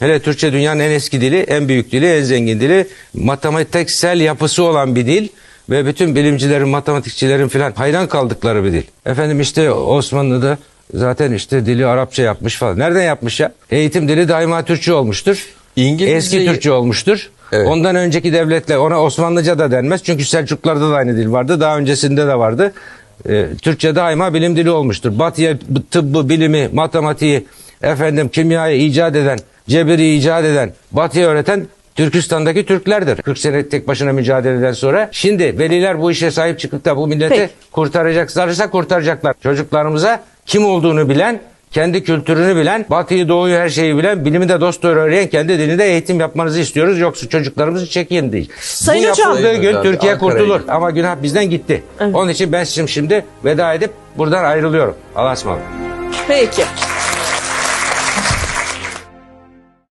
Hele Türkçe dünyanın en eski dili, en büyük dili, en zengin dili. Matematiksel yapısı olan bir dil ve bütün bilimcilerin, matematikçilerin filan hayran kaldıkları bir dil. Efendim işte Osmanlı'da zaten işte dili Arapça yapmış falan. Nereden yapmış ya? Eğitim dili daima Türkçe olmuştur. İngilizceyi- Eski Türkçe olmuştur. Evet. Ondan önceki devletler ona Osmanlıca da denmez. Çünkü Selçuklularda da aynı dil vardı. Daha öncesinde de vardı. Ee, Türkçe daima bilim dili olmuştur. Batıya tıbbı, bilimi, matematiği, efendim kimyayı icat eden, cebiri icat eden, batıya öğreten Türkistan'daki Türklerdir. 40 sene tek başına mücadeleden sonra. Şimdi veliler bu işe sahip çıkıp da bu milleti Peki. kurtaracaklarsa kurtaracaklar. Çocuklarımıza kim olduğunu bilen, kendi kültürünü bilen, batıyı doğuyu her şeyi bilen, bilimi de dost doğru öğreyen kendi dilinde eğitim yapmanızı istiyoruz. Yoksa çocuklarımızı çekin değil. Sayın Bu hocam. yapıldığı Sayın gün hocam, Türkiye Ankara'ya kurtulur. gitti. Ama günah bizden gitti. Evet. Onun için ben şimdi, şimdi veda edip buradan ayrılıyorum. Allah'a ısmarladık. Peki.